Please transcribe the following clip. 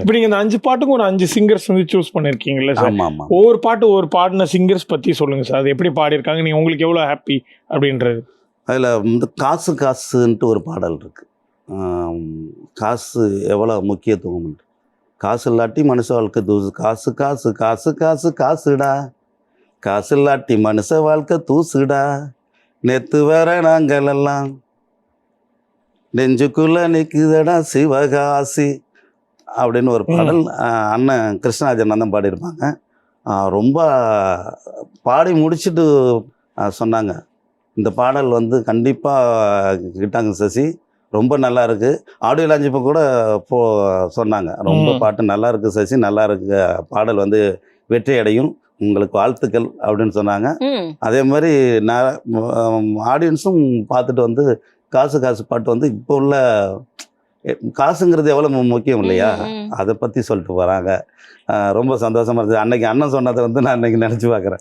இப்போ நீங்க இந்த அஞ்சு பாட்டுக்கும் ஒரு அஞ்சு சிங்கர்ஸ் வந்து சூஸ் பண்ணிருக்கீங்கல்ல சார் ஆமாம் ஆமாம் ஒவ்வொரு பாட்டு ஒவ்வொரு பாடின சிங்கர்ஸ் பத்தி சொல்லுங்க சார் அது எப்படி பாடியிருக்காங்க? நீங்க உங்களுக்கு எவ்வளவு ஹாப்பி அப்படின்றது. அதில் வந்து காசு காசுன்ட்டு ஒரு பாடல் இருக்கு. ஆம், காசு எவ்வளோ முக்கியத்துவம் காசு இல்லாட்டி மனுஷ வாழ்க்கை தூசு. காசு காசு காசு காசு காசுடா. காசு இல்லாட்டி மனுஷ வாழ்க்கை தூசுடா. நேத்து வர நாங்கள் எல்லாம் நெஞ்சுக்குள்ள நிற்குதடா சிவகாசி. அப்படின்னு ஒரு பாடல் அண்ணன் கிருஷ்ணராஜன் தான் பாடியிருப்பாங்க. ரொம்ப பாடி முடிச்சுட்டு சொன்னாங்க. இந்த பாடல் வந்து கண்டிப்பாக கிட்டாங்க சசி. ரொம்ப நல்லா இருக்கு. ஆடியோ லான்ச் இப்போ கூட போ சொன்னாங்க. ரொம்ப. பாட்டு நல்லா இருக்கு சசி. நல்லா இருக்கு. பாடல் வந்து வெற்றி அடையும். உங்களுக்கு வாழ்த்துக்கள் அப்படின்னு சொன்னாங்க. அதே மாதிரி நான் ஆடியன்ஸும் பார்த்துட்டு வந்து காசு காசு பாட்டு வந்து இப்போ உள்ள காசுங்கிறது எவ்வளோ முக்கியம் இல்லையா. அதை பற்றி சொல்லிட்டு போகிறாங்க ரொம்ப சந்தோஷமா இருந்தது. அன்னைக்கு அண்ணன் சொன்னதை வந்து நான் அன்னைக்கு நினச்சி பார்க்குறேன்.